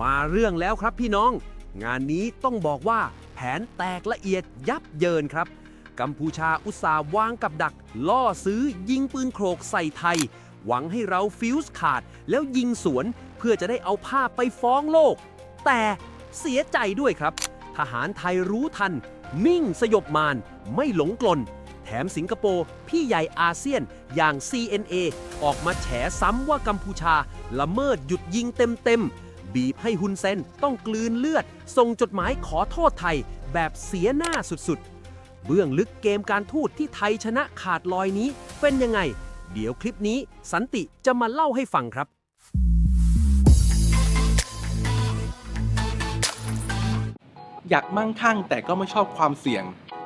มาเรื่องแล้วครับพี่น้อง งานนี้ต้องบอกว่าแผนแตกละเอียดยับเยินครับ กัมพูชาอุตสาห์วางกับดัก ล่อซื้อยิงปืนโครกใส่ไทย หวังให้เราฟิวส์ขาดแล้วยิงสวน เพื่อจะได้เอาภาพไปฟ้องโลก แต่เสียใจด้วยครับ ทหารไทยรู้ทัน นิ่งสยบมานไม่หลงกลนแถมสิงคโปร์ พี่ใหญ่อาเซียนอย่าง CNA ออกมาแฉซ้ำว่ากัมพูชา ละเมิดหยุดยิงเต็มๆ บีบให้ฮุนเซนต้องกลืนเลือด ส่งจดหมายขอโทษไทยแบบเสียหน้าสุดๆ เบื้องลึกเกมการทูตที่ไทยชนะขาดลอยนี้เป็นยังไง เดี๋ยวคลิปนี้สันติจะมาเล่าให้ฟังครับอยากมั่งคั่งแต่ก็ไม่ชอบความเสี่ยง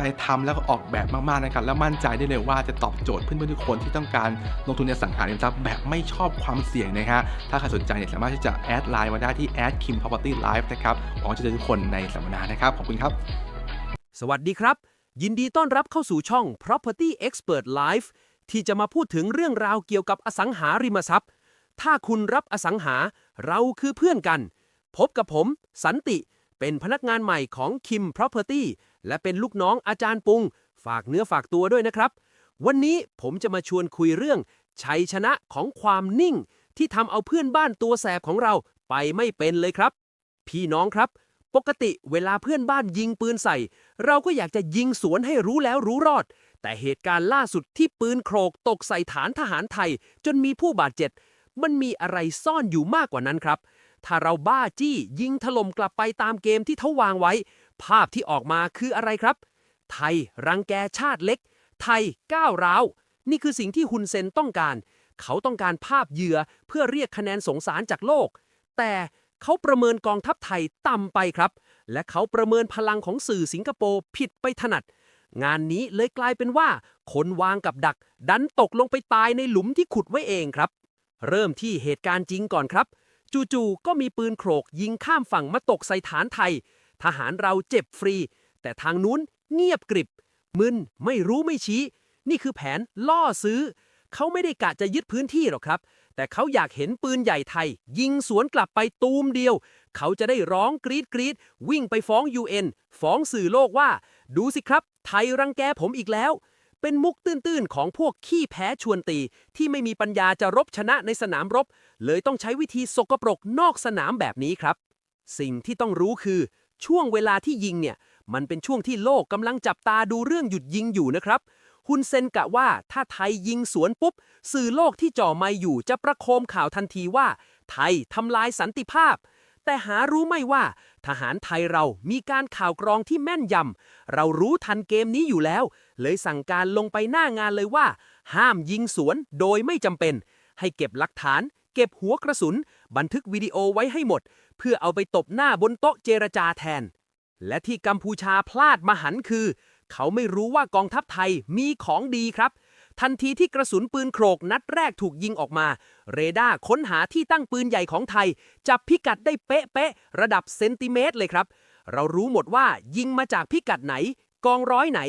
ใจทำแล้วก็ออกแบบมากๆนะครับ แล้วมั่นใจได้เลยว่าจะตอบโจทย์เพื่อนๆทุกคนที่ต้องการลงทุนในอสังหาริมทรัพย์แบบไม่ชอบความเสี่ยงนะฮะถ้าใครสนใจเนี่ยสามารถที่จะแอดไลน์มาได้ที่ add kim property live นะครับหวังจะเจอทุกคนในสัมมนานะครับขอบคุณครับ สวัสดีครับ ยินดีต้อนรับเข้าสู่ช่อง Property Expert Live ที่จะมาพูดถึงเรื่องราวเกี่ยวกับอสังหาริมทรัพย์ ถ้าคุณรับอสังหาเราคือเพื่อนกัน พบกับผม สันติ เป็นพนักงานใหม่ของ Kim Property และเป็นลูกน้องอาจารย์ปุง ฝากเนื้อฝากตัวด้วยนะครับ วันนี้ผมจะมาชวนคุยเรื่อง ชัยชนะของความนิ่ง ที่ทำเอาเพื่อนบ้านตัวแสบของเราไปไม่เป็นเลยครับ พี่น้องครับ ปกติเวลาเพื่อนบ้านยิงปืนใส่ เราก็อยากจะยิงสวนให้รู้แล้วรู้รอด แต่เหตุการณ์ล่าสุดที่ปืนโครกตกใส่ฐานทหารไทย จนมีผู้บาดเจ็บมันมีอะไรซ่อนอยู่มากกว่านั้นครับ ถ้าเราบ้าจี้ยิงถล่มกลับไปตามเกมที่เขาวางไว้ ภาพที่ออกมาคืออะไรครับ ไทยรังแกชาติเล็ก ไทยก้าวร้าว นี่คือสิ่งที่ฮุนเซนต้องการ เขาต้องการภาพเหยื่อเพื่อเรียกคะแนนสงสารจากโลก แต่เขาประเมินกองทัพไทยต่ำไปครับ และเขาประเมินพลังของสื่อสิงคโปร์ผิดไปถนัด งานนี้เลยกลายเป็นว่า คนวางกับดัก ดันตกลงไปตายในหลุมที่ขุดไว้เองครับ เริ่มที่เหตุการณ์จริงก่อนครับ จู่ๆก็มีปืนโครกยิงข้ามฝั่งมาตกใส่ฐานไทย ทหารเราเจ็บฟรี แต่ทางนู้นเงียบกริบ มึนไม่รู้ไม่ชี้ นี่คือแผนล่อซื้อ เขาไม่ได้กะจะยึดพื้นที่หรอกครับ แต่เขาอยากเห็นปืนใหญ่ไทย ยิงสวนกลับไปตูมเดียว เขาจะได้ร้องกรีดกรีดวิ่งไปฟ้อง UN ฟ้องสื่อโลกว่า ดูสิครับ ไทยรังแกผมอีกแล้วเป็นมุกตื้น ๆ ของพวกขี้แพ้ชวนตี ที่ไม่มีปัญญาจะรบชนะในสนามรบ เลยต้องใช้วิธีสกปรกนอกสนามแบบนี้ครับ สิ่งที่ต้องรู้คือ ช่วงเวลาที่ยิงเนี่ย มันเป็นช่วงที่โลกกำลังจับตาดูเรื่องหยุดยิงอยู่นะครับฮุนเซนกะว่าถ้าไทยยิงสวนปุ๊บ สื่อโลกที่จ่อไมค์อยู่จะประโคมข่าวทันทีว่า ไทยทำลายสันติภาพ แต่หารู้ไม่ว่า ทหารไทยเรามีการข่าวกรองที่แม่นยำเรารู้ทันเกมนี้อยู่แล้ว เลยสั่งการลงไปหน้างานเลยว่า ห้ามยิงสวนโดยไม่จำเป็น ให้เก็บหลักฐาน เก็บหัวกระสุน บันทึกวิดีโอไว้ให้หมด เพื่อเอาไปตบหน้าบนโต๊ะเจรจาแทน และที่กัมพูชาพลาดมหันคือ เขาไม่รู้ว่ากองทัพไทยมีของดีครับ ทันทีที่กระสุนปืนโครกนัดแรกถูกยิงออกมา เรดาร์ค้นหาที่ตั้งปืนใหญ่ของไทย จับพิกัดได้เป๊ะๆระดับเซนติเมตรเลยครับ เรารู้หมดว่ายิงมาจากพิกัดไหน กองร้อยไหน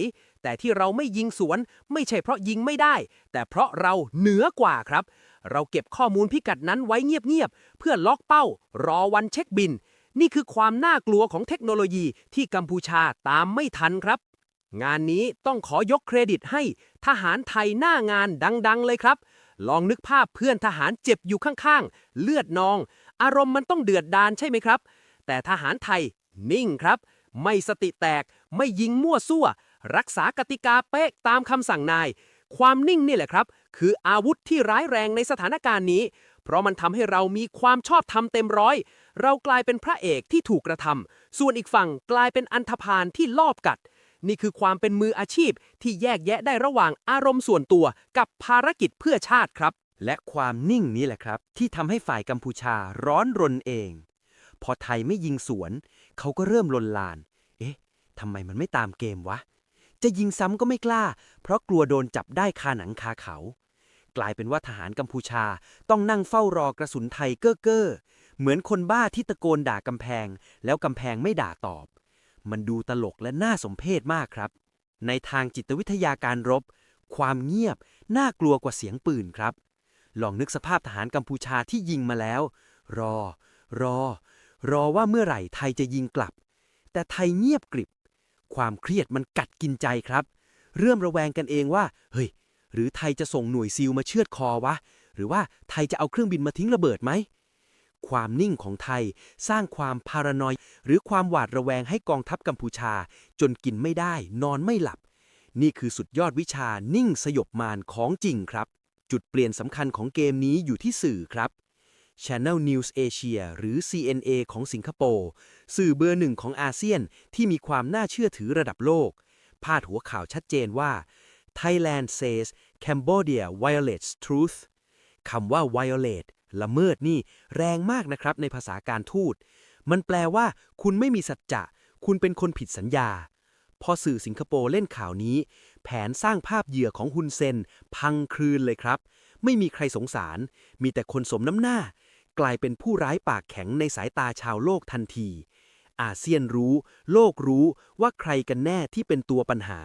แต่ที่เราไม่ยิงสวน ไม่ใช่เพราะยิงไม่ได้ แต่เพราะเราเหนือกว่าครับ เราเก็บข้อมูลพิกัดนั้นไว้เงียบๆ เพื่อล็อกเป้า รอวันเช็คบิน นี่คือความน่ากลัวของเทคโนโลยีที่กัมพูชาตามไม่ทันครับ งานนี้ต้องขอยกเครดิตให้ ทหารไทยหน้างานดังๆ เลยครับ ลองนึกภาพเพื่อนทหารเจ็บอยู่ข้างๆ เลือดนอง อารมณ์มันต้องเดือดดานใช่ไหมครับ แต่ทหารไทยนิ่งครับ ไม่สติแตก ไม่ยิงมั่วซั่ว รักษากติกาเป๊ะตามคำสั่งนาย ความนิ่งนี่แหละครับ คืออาวุธที่ร้ายแรงในสถานการณ์นี้ เพราะมันทำให้เรามีความชอบธรรมเต็มร้อย เรากลายเป็นพระเอกที่ถูกกระทำส่วนอีกฝั่งกลายเป็นอันธพาลที่ลอบกัด นี่คือความเป็นมืออาชีพที่แยกแยะได้ระหว่างอารมณ์ส่วนตัวกับภารกิจเพื่อชาติครับ และความนิ่งนี้แหละครับ ที่ทำให้ฝ่ายกัมพูชาร้อนรนเอง พอไทยไม่ยิงสวน เขาก็เริ่มลนลาน เอ๊ะทำไมมันไม่ตามเกมวะ จะยิงซ้ำก็ไม่กล้า เพราะกลัวโดนจับได้คาหนังคาเขา กลายเป็นว่าทหารกัมพูชาต้องนั่งเฝ้ารอกระสุนไทยเก้อเก้อเหมือนคนบ้าที่ตะโกนด่ากำแพง แล้วกำแพงไม่ด่าตอบ มันดูตลกและน่าสมเพชมากครับ ในทางจิตวิทยาการรบ ความเงียบน่ากลัวกว่าเสียงปืนครับ ลองนึกสภาพทหารกัมพูชาที่ยิงมาแล้ว รอ รอ รอว่าเมื่อไหร่ไทยจะยิงกลับ แต่ไทยเงียบกริบ ความเครียดมันกัดกินใจครับ เริ่มระแวงกันเองว่า เฮ้ย หรือไทยจะส่งหน่วยซิลมาเชือดคอวะ หรือว่าไทยจะเอาเครื่องบินมาทิ้งระเบิดไหม ความนิ่งของไทยสร้างความพารานอย หรือความหวาดระแวงให้กองทัพกัมพูชา จนกินไม่ได้ นอนไม่หลับ นี่คือสุดยอดวิชานิ่งสยบมารของจริงครับ จุดเปลี่ยนสำคัญของเกมนี้อยู่ที่สื่อครับ Channel News Asia หรือ CNA ของสิงคโปร์ สื่อเบอร์หนึ่งของอาเซียนที่มีความน่าเชื่อถือระดับโลก พาดหัวข่าวชัดเจนว่า Thailand says Cambodia violates truth คำว่า violate ละเมิดนี่แรงมากนะครับในภาษาการทูต มันแปลว่า คุณไม่มีสัจจะ คุณเป็นคนผิดสัญญา พอสื่อสิงคโปร์เล่นข่าวนี้ แผนสร้างภาพเหยื่อของฮุนเซน พังคลืนเลยครับ ไม่มีใครสงสาร มีแต่คนสมน้ำหน้า กลายเป็นผู้ร้ายปากแข็งในสายตาชาวโลกทันที อาเซียนรู้ โลกรู้ว่าใครกันแน่ที่เป็นตัวปัญหา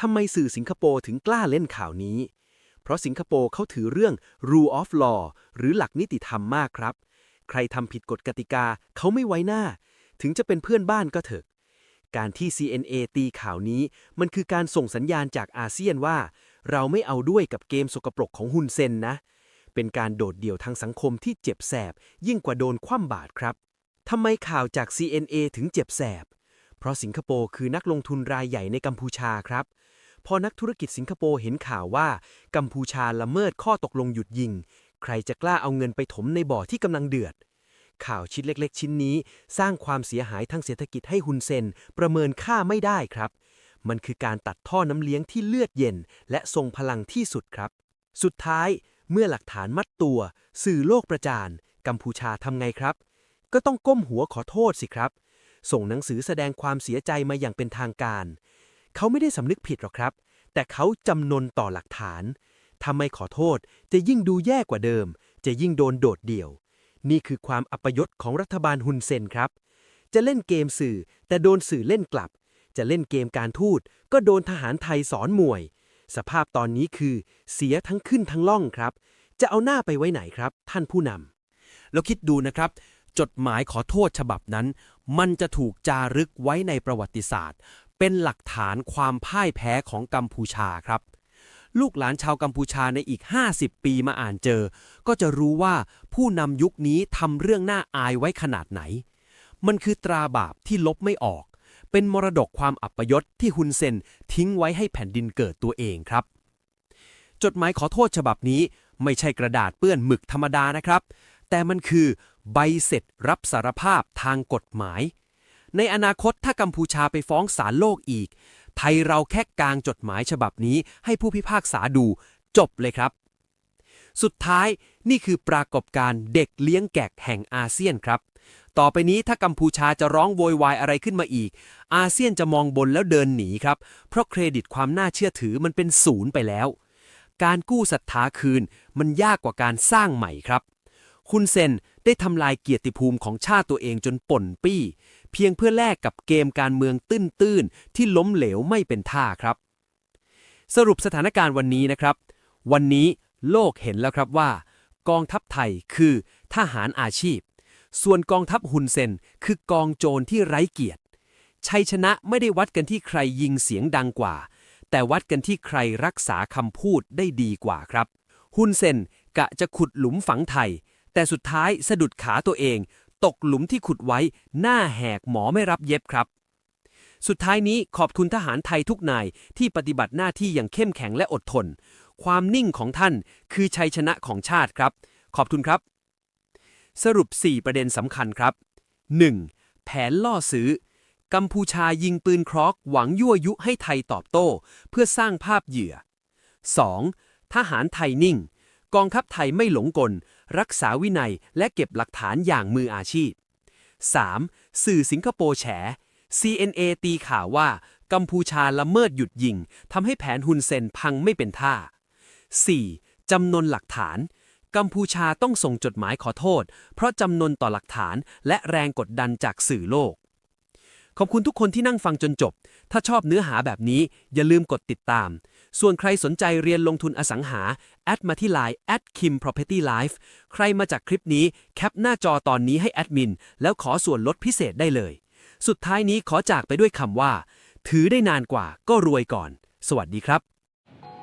ทำไมสื่อสิงคโปร์ถึงกล้าเล่นข่าวนี้ เพราะสิงคโปร์เขาถือเรื่อง rule of law หรือหลักนิติธรรมมากครับ ใครทำผิดกฎกติกาเขาไม่ไว้หน้า ถึงจะเป็นเพื่อนบ้านก็เถอะ การที่ CNA ตีข่าวนี้มันคือการส่งสัญญาณจากอาเซียนว่า เราไม่เอาด้วยกับเกมสกปรกของฮุนเซนนะ เป็นการโดดเดี่ยวทางสังคมที่เจ็บแสบ ยิ่งกว่าโดนคว่ำบาตรครับทำไมข่าวจาก CNA ถึงเจ็บแสบ เพราะสิงคโปร์คือนักลงทุนรายใหญ่ในกัมพูชาครับ พอนักธุรกิจสิงคโปร์เห็นข่าวว่า กัมพูชาละเมิดข้อตกลงหยุดยิง ใครจะกล้าเอาเงินไปถมในบ่อที่กำลังเดือด ข่าวชิ้นเล็กๆ ชิ้นนี้ สร้างความเสียหายทางเศรษฐกิจให้ฮุนเซน ประเมินค่าไม่ได้ครับ มันคือการตัดท่อน้ำเลี้ยงที่เลือดเย็น และทรงพลังที่สุดครับ สุดท้าย เมื่อหลักฐานมัดตัว สื่อโลกประจาน กัมพูชาทำไงครับ ก็ต้องก้มหัวขอโทษสิครับ ส่งหนังสือแสดงความเสียใจมาอย่างเป็นทางการ เขาไม่ได้สำนึกผิดหรอกครับ แต่เขาจำนนต่อหลักฐานถ้าไม่ขอโทษจะยิ่งดูแย่กว่าเดิม จะยิ่งโดนโดดเดี่ยว นี่คือความอัปยศของรัฐบาลฮุนเซนครับ จะเล่นเกมสื่อแต่โดนสื่อเล่นกลับ จะเล่นเกมการทูตก็โดนทหารไทยสอนมวย สภาพตอนนี้คือ เสียทั้งขึ้นทั้งล่องครับ จะเอาหน้าไปไว้ไหนครับ ท่านผู้นำแล้วคิดดูนะครับ จดหมายขอโทษฉบับนั้น มันจะถูกจารึกไว้ในประวัติศาสตร์ เป็นหลักฐานความพ่ายแพ้ของกัมพูชาครับ ลูกหลานชาวกัมพูชาในอีก 50 ปีมาอ่านเจอ ก็จะรู้ว่าผู้นำยุคนี้ทำเรื่องน่าอายไว้ขนาดไหน มันคือตราบาปที่ลบไม่ออก เป็นมรดกความอัปยศที่ฮุนเซนทิ้งไว้ให้แผ่นดินเกิดตัวเองครับ จดหมายขอโทษฉบับนี้ไม่ใช่กระดาษเปื้อนหมึกธรรมดานะครับ แต่มันคือใบเสร็จรับสารภาพทางกฎหมาย ในอนาคตถ้ากัมพูชาไปฟ้องศาลโลกอีก ไทยเราแค่กางจดหมายฉบับนี้ให้ผู้พิพากษาดู จบเลยครับ สุดท้ายนี่คือปรากฏการณ์เด็กเลี้ยงแกะแห่งอาเซียนครับ ต่อไปนี้ถ้ากัมพูชาจะร้องโวยวายอะไรขึ้นมาอีก อาเซียนจะมองบนแล้วเดินหนีครับ เพราะเครดิตความน่าเชื่อถือมันเป็นศูนย์ไปแล้ว การกู้ศรัทธาคืนมันยากกว่าการสร้างใหม่ครับ คุณเซนได้ทำลายเกียรติภูมิของชาติตัวเองจนป่นปี้ เพียงเพื่อแลกกับเกมการเมืองตื้นๆที่ล้มเหลวไม่เป็นท่าครับ สรุปสถานการณ์วันนี้นะครับ วันนี้โลกเห็นแล้วครับว่า กองทัพไทยคือทหารอาชีพ ส่วนกองทัพฮุนเซนคือกองโจรที่ไร้เกียรติ ชัยชนะไม่ได้วัดกันที่ใครยิงเสียงดังกว่า แต่วัดกันที่ใครรักษาคำพูดได้ดีกว่าครับฮุนเซนกะจะขุดหลุมฝังไทย แต่สุดท้ายสะดุดขาตัวเอง ตกหลุมที่ขุดไว้ หน้าแหกหมอไม่รับเย็บครับ สุดท้ายนี้ขอบคุณทหารไทยทุกนายที่ปฏิบัติหน้าที่อย่างเข้มแข็งและอดทน ความนิ่งของท่านคือชัยชนะของชาติครับ ขอบคุณครับ สรุป 4 ประเด็นสำคัญครับ 1. แผนล่อซื้อ กัมพูชายิงปืนครอกหวังยั่วยุให้ไทยตอบโต้ เพื่อสร้างภาพเหยื่อ 2. ทหารไทยนิ่ง กองทัพไทยไม่หลงกล รักษาวินัยและเก็บหลักฐานอย่างมืออาชีพ 3. สื่อสิงคโปร์แฉ CNA ตีข่าวว่ากัมพูชาละเมิดหยุดยิงทำให้แผนฮุนเซนพังไม่เป็นท่า 4. จำนวนหลักฐาน กัมพูชาต้องส่งจดหมายขอโทษ เพราะจำนนต่อหลักฐานและแรงกดดันจากสื่อโลก ขอบคุณทุกคนที่นั่งฟังจนจบ ถ้าชอบเนื้อหาแบบนี้อย่าลืมกดติดตาม ส่วนใครสนใจเรียนลงทุนอสังหา แอดมาที่ Line at kim property life ใครมาจากคลิปนี้แคปหน้าจอตอนนี้ให้แอดมิน แล้วขอส่วนลดพิเศษได้เลย สุดท้ายนี้ขอจากไปด้วยคำว่า ถือได้นานกว่าก็รวยก่อน สวัสดีครับ